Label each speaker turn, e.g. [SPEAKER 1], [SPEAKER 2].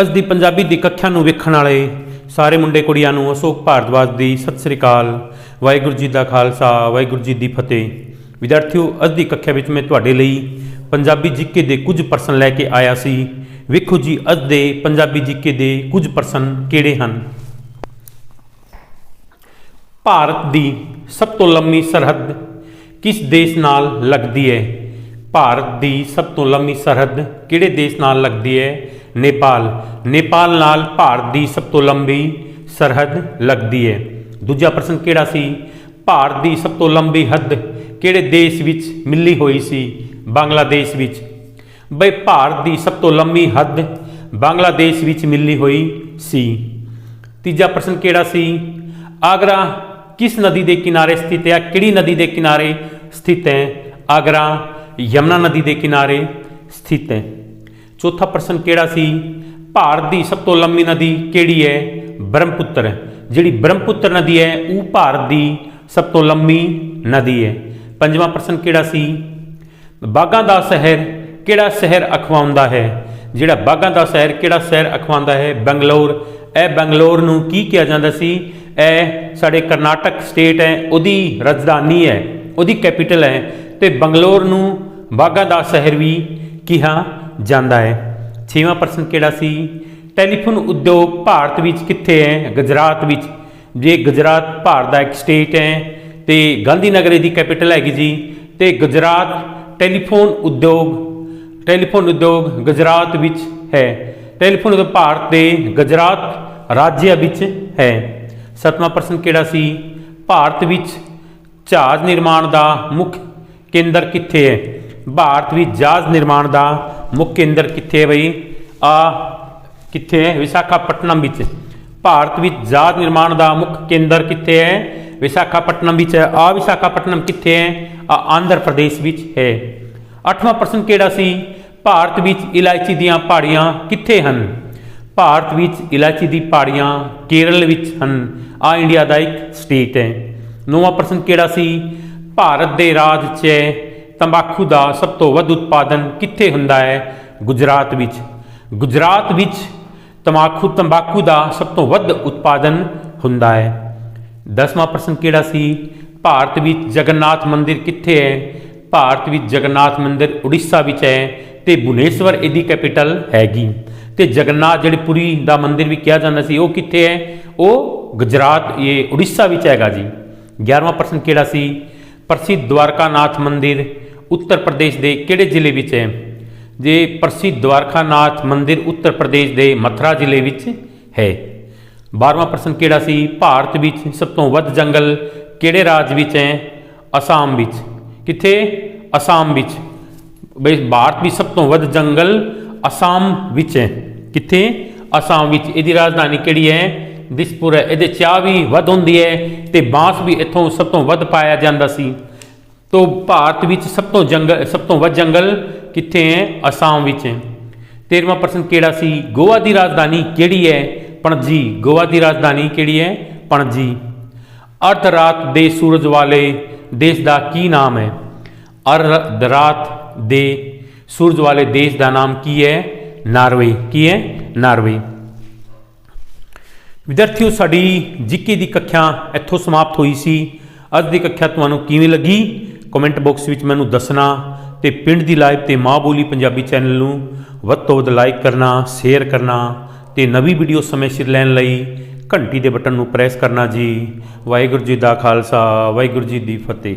[SPEAKER 1] ਅੱਜ ਦੀ ਪੰਜਾਬੀ ਦੀ ਕੱਖਿਆ ਨੂੰ ਵੇਖਣ ਵਾਲੇ ਸਾਰੇ ਮੁੰਡੇ ਕੁੜੀਆਂ ਨੂੰ ਅਸ਼ੋਕ ਭਾਰਦਵਾਜ ਦੀ ਸਤਿ ਸ੍ਰੀ ਅਕਾਲ, ਵਾਹਿਗੁਰੂ ਜੀ ਦਾ ਖਾਲਸਾ, ਵਾਹਿਗੁਰੂ ਜੀ ਦੀ ਫਤਿਹ। ਵਿਦਿਆਰਥੀਓ ਅੱਜ ਦੀ ਕੱਖਿਆ ਵਿੱਚ ਮੈਂ ਤੁਹਾਡੇ ਲਈ ਪੰਜਾਬੀ ਜੀਕੇ ਦੇ ਕੁਝ ਪ੍ਰਸ਼ਨ ਲੈ ਕੇ ਆਇਆ ਸੀ। ਵੇਖੋ ਜੀ ਅੱਜ ਦੇ ਪੰਜਾਬੀ ਜੀਕੇ ਦੇ ਕੁਝ ਪ੍ਰਸ਼ਨ ਕਿਹੜੇ ਹਨ? ਭਾਰਤ ਦੀ ਸਭ ਤੋਂ ਲੰਮੀ ਸਰਹੱਦ ਕਿਸ ਦੇਸ਼ ਨਾਲ ਲੱਗਦੀ ਹੈ? ਭਾਰਤ ਦੀ ਸਭ ਤੋਂ ਲੰਮੀ ਸਰਹੱਦ ਕਿਹੜੇ ਦੇਸ਼ ਨਾਲ ਲੱਗਦੀ ਹੈ? ਨੇਪਾਲ। ਨੇਪਾਲ ਨਾਲ ਭਾਰਤ ਦੀ ਸਭ ਤੋਂ ਲੰਬੀ ਸਰਹੱਦ ਲੱਗਦੀ ਹੈ। ਦੂਜਾ ਪ੍ਰਸ਼ਨ ਕਿਹੜਾ ਸੀ? ਭਾਰਤ ਦੀ ਸਭ ਤੋਂ ਲੰਬੀ ਹੱਦ ਕਿਹੜੇ ਦੇਸ਼ ਵਿੱਚ ਮਿਲੀ ਹੋਈ ਸੀ? ਬੰਗਲਾਦੇਸ਼ ਵਿੱਚ। ਬਈ, ਭਾਰਤ ਦੀ ਸਭ ਤੋਂ ਲੰਮੀ ਹੱਦ ਬੰਗਲਾਦੇਸ਼ ਵਿੱਚ ਮਿਲੀ ਹੋਈ ਸੀ। ਤੀਜਾ ਪ੍ਰਸ਼ਨ ਕਿਹੜਾ ਸੀ? ਆਗਰਾ ਕਿਸ ਨਦੀ ਦੇ ਕਿਨਾਰੇ ਸਥਿਤ ਹੈ? ਕਿਹੜੀ ਨਦੀ ਦੇ ਕਿਨਾਰੇ ਸਥਿਤ ਹੈ? ਆਗਰਾ ਯਮਨਾ ਨਦੀ ਦੇ ਕਿਨਾਰੇ ਸਥਿਤ ਹੈ। ਚੌਥਾ ਪ੍ਰਸ਼ਨ ਕਿਹੜਾ ਸੀ? ਭਾਰਤ ਦੀ ਸਭ ਤੋਂ ਲੰਮੀ ਨਦੀ ਕਿਹੜੀ ਹੈ? ਬ੍ਰਹਮਪੁੱਤਰ ਜਿਹੜੀ ਬ੍ਰਹਮਪੁੱਤਰ ਨਦੀ ਹੈ, ਉਹ ਭਾਰਤ ਦੀ ਸਭ ਤੋਂ ਲੰਮੀ ਨਦੀ ਹੈ। ਪੰਜਵਾਂ ਪ੍ਰਸ਼ਨ ਕਿਹੜਾ ਸੀ? ਬਾਗਾਂ ਦਾ ਸ਼ਹਿਰ ਕਿਹੜਾ ਸ਼ਹਿਰ ਅਖਵਾਉਂਦਾ ਹੈ? ਜਿਹੜਾ ਬਾਗਾਂ ਦਾ ਸ਼ਹਿਰ ਕਿਹੜਾ ਸ਼ਹਿਰ ਅਖਵਾਉਂਦਾ ਹੈ? ਬੰਗਲੌਰ। ਇਹ ਬੰਗਲੌਰ ਨੂੰ ਕੀ ਕਿਹਾ ਜਾਂਦਾ ਸੀ? ਇਹ ਸਾਡੇ ਕਰਨਾਟਕ ਸਟੇਟ ਹੈ, ਉਹਦੀ ਰਾਜਧਾਨੀ ਹੈ, ਉਹਦੀ ਕੈਪੀਟਲ ਹੈ। ਤੇ ਬੰਗਲੌਰ ਨੂੰ ਬਾਗਾਂ ਦਾ ਸ਼ਹਿਰ ਵੀ ਕਿਹਾ ਜਾਂਦਾ ਹੈ। ਛੇਵਾਂ ਪ੍ਰਸ਼ਨ ਕਿਹੜਾ ਸੀ? ਟੈਲੀਫੋਨ ਉਦਯੋਗ ਭਾਰਤ ਵਿੱਚ ਕਿੱਥੇ ਹੈ? ਗੁਜਰਾਤ ਵਿੱਚ। ਜੇ ਗੁਜਰਾਤ ਭਾਰਤ ਦਾ ਇੱਕ ਸਟੇਟ ਹੈ ਤੇ ਗਾਂਧੀ ਨਗਰ ਇਹਦੀ ਕੈਪੀਟਲ ਹੈਗੀ ਜੀ, ਤੇ ਗੁਜਰਾਤ ਟੈਲੀਫੋਨ ਉਦਯੋਗ ਟੈਲੀਫੋਨ ਉਦਯੋਗ ਗੁਜਰਾਤ ਵਿੱਚ ਹੈ। ਟੈਲੀਫੋਨ ਉਦਯੋਗ ਭਾਰਤ ਦੇ ਗੁਜਰਾਤ ਰਾਜ ਵਿੱਚ ਹੈ। ਸਤਵਾਂ ਪ੍ਰਸ਼ਨ ਕਿਹੜਾ ਸੀ? ਭਾਰਤ ਵਿੱਚ ਜਹਾਜ਼ ਨਿਰਮਾਣ ਦਾ ਮੁੱਖ ਕੇਂਦਰ ਕਿੱਥੇ ਹੈ? ਭਾਰਤ ਵਿੱਚ ਜਹਾਜ਼ ਨਿਰਮਾਣ ਦਾ ਮੁੱਖ ਕੇਂਦਰ ਕਿੱਥੇ ਹੈ ਬਈ? ਆ ਕਿੱਥੇ ਹੈ? ਵਿਸ਼ਾਖਾਪਟਨਮ ਵਿੱਚ। ਭਾਰਤ ਵਿੱਚ ਜਾਤ ਨਿਰਮਾਣ ਦਾ ਮੁੱਖ ਕੇਂਦਰ ਕਿੱਥੇ ਹੈ? ਵਿਸ਼ਾਖਾਪਟਨਮ ਵਿੱਚ ਹੈ। ਆ ਵਿਸ਼ਾਖਾਪਟਨਮ ਕਿੱਥੇ ਹੈ? ਆ ਆਂਧਰ ਪ੍ਰਦੇਸ਼ ਵਿੱਚ ਹੈ। ਅੱਠਵਾਂ ਪ੍ਰਸ਼ਨ ਕਿਹੜਾ ਸੀ? ਭਾਰਤ ਵਿੱਚ ਇਲਾਇਚੀ ਦੀਆਂ ਪਹਾੜੀਆਂ ਕਿੱਥੇ ਹਨ? ਭਾਰਤ ਵਿੱਚ ਇਲਾਇਚੀ ਦੀ ਪਹਾੜੀਆਂ ਕੇਰਲ ਵਿੱਚ ਹਨ। ਆ ਇੰਡੀਆ ਦਾ ਇੱਕ ਸਟੇਟ ਹੈ। ਨੌਵਾਂ ਪ੍ਰਸ਼ਨ ਕਿਹੜਾ ਸੀ? ਭਾਰਤ ਦੇ ਰਾਜ 'ਚ ਤੰਬਾਕੂ ਦਾ ਸਭ ਤੋਂ ਵੱਧ ਉਤਪਾਦਨ ਕਿੱਥੇ ਹੁੰਦਾ ਹੈ? ਗੁਜਰਾਤ ਵਿੱਚ। ਗੁਜਰਾਤ ਵਿੱਚ ਤੰਬਾਕੂ ਤੰਬਾਕੂ ਦਾ ਸਭ ਤੋਂ ਵੱਧ ਉਤਪਾਦਨ ਹੁੰਦਾ ਹੈ। ਦਸਵਾਂ ਪ੍ਰਸ਼ਨ ਕਿਹੜਾ ਸੀ? ਭਾਰਤ ਵਿੱਚ ਜਗਨਨਾਥ ਮੰਦਿਰ ਕਿੱਥੇ ਹੈ? ਭਾਰਤ ਵਿੱਚ ਜਗਨਨਾਥ ਮੰਦਿਰ ਉੜੀਸਾ ਵਿੱਚ ਹੈ ਤੇ ਭੁਵਨੇਸ਼ਵਰ ਇਹਦੀ ਕੈਪੀਟਲ ਹੈਗੀ। ਤੇ ਜਗਨਨਾਥ ਜਿਹੜੇ ਪੁਰੀ ਦਾ ਮੰਦਿਰ ਵੀ ਕਿਹਾ ਜਾਂਦਾ ਸੀ, ਉਹ ਕਿੱਥੇ ਹੈ? ਉਹ ਗੁਜਰਾਤ, ਇਹ ਉੜੀਸਾ ਵਿੱਚ ਹੈਗਾ ਜੀ। 11ਵਾਂ ਪ੍ਰਸ਼ਨ ਕਿਹੜਾ ਸੀ? ਪ੍ਰਸਿੱਧ ਦਵਾਰਕਾਨਾਥ ਮੰਦਿਰ ਉੱਤਰ ਪ੍ਰਦੇਸ਼ ਦੇ ਕਿਹੜੇ ਜ਼ਿਲ੍ਹੇ ਵਿੱਚ ਹੈ? ਜੇ ਪ੍ਰਸਿੱਧ ਦਵਾਰਕਾਨਾਥ ਮੰਦਿਰ ਉੱਤਰ ਪ੍ਰਦੇਸ਼ ਦੇ ਮਥੁਰਾ ਜ਼ਿਲ੍ਹੇ ਵਿੱਚ ਹੈ। 12ਵਾਂ ਪ੍ਰਸ਼ਨ ਕਿਹੜਾ ਸੀ? ਭਾਰਤ ਵਿੱਚ ਸਭ ਤੋਂ ਵੱਧ ਜੰਗਲ ਕਿਹੜੇ ਰਾਜ ਵਿੱਚ ਹੈ? ਅਸਾਮ ਵਿੱਚ। ਕਿੱਥੇ? ਅਸਾਮ ਵਿੱਚ। ਬਈ ਭਾਰਤ ਵਿੱਚ ਸਭ ਤੋਂ ਵੱਧ ਜੰਗਲ ਅਸਾਮ ਵਿੱਚ ਹੈ। ਕਿੱਥੇ? ਅਸਾਮ ਵਿੱਚ। ਇਹਦੀ ਰਾਜਧਾਨੀ ਕਿਹੜੀ ਹੈ? ਦਿਸਪੁਰ ਹੈ। ਇਹਦੇ ਚਾਹ ਵੀ ਵੱਧ ਹੁੰਦੀ ਹੈ ਤੇ ਬਾਂਸ ਵੀ ਇੱਥੋਂ ਸਭ ਤੋਂ ਵੱਧ ਪਾਇਆ ਜਾਂਦਾ ਸੀ। ਤੋ ਭਾਰਤ ਵਿੱਚ ਸਭ ਤੋਂ ਜੰਗਲ ਸਭ ਤੋਂ ਵੱਧ ਜੰਗਲ ਕਿੱਥੇ ਹੈ? ਅਸਾਮ ਵਿੱਚ ਹੈ। 13ਵਾਂ ਪ੍ਰਸ਼ਨ ਕਿਹੜਾ ਸੀ? ਗੋਆ ਦੀ ਰਾਜਧਾਨੀ ਕਿਹੜੀ ਹੈ? ਪਣਜੀ ਗੋਆ ਦੀ ਰਾਜਧਾਨੀ ਕਿਹੜੀ ਹੈ? ਪਣਜੀ ਅਰਧ ਰਾਤ ਦੇ ਸੂਰਜ ਵਾਲੇ ਦੇਸ਼ ਦਾ ਕੀ ਨਾਮ ਹੈ? ਅਰਧ ਰਾਤ ਦੇ ਸੂਰਜ ਵਾਲੇ ਦੇਸ਼ ਦਾ ਨਾਮ ਕੀ ਹੈ? ਨਾਰਵੇ। ਕੀ ਹੈ? ਨਾਰਵੇ। ਵਿਦਿਆਰਥੀਓ, ਸਾਡੀ ਜੀਕੇ ਦੀ ਕੱਖਿਆ ਇੱਥੋਂ ਸਮਾਪਤ ਹੋਈ ਸੀ। ਅੱਜ ਦੀ ਕੱਖਿਆ ਤੁਹਾਨੂੰ ਕਿਵੇਂ ਲੱਗੀ? ਕਮੈਂਟ ਬਾਕਸ ਵਿੱਚ ਮੈਨੂੰ ਦੱਸਣਾ ਤੇ ਪਿੰਡ ਦੀ ਲਾਈਵ ਤੇ ਮਾਂ ਬੋਲੀ ਪੰਜਾਬੀ ਚੈਨਲ ਨੂੰ ਵੱਧ ਤੋਂ ਵੱਧ ਲਾਈਕ ਕਰਨਾ ਸ਼ੇਅਰ ਕਰਨਾ ਤੇ ਨਵੀਂ ਵੀਡੀਓ ਸਮੇਂ ਸਿਰ ਲੈਣ ਲਈ ਘੰਟੀ ਦੇ ਬਟਨ ਨੂੰ ਪ੍ਰੈਸ ਕਰਨਾ ਜੀ। ਵਾਹਿਗੁਰੂ ਜੀ ਦਾ ਖਾਲਸਾ, ਵਾਹਿਗੁਰੂ ਜੀ ਦੀ ਫਤਿਹ।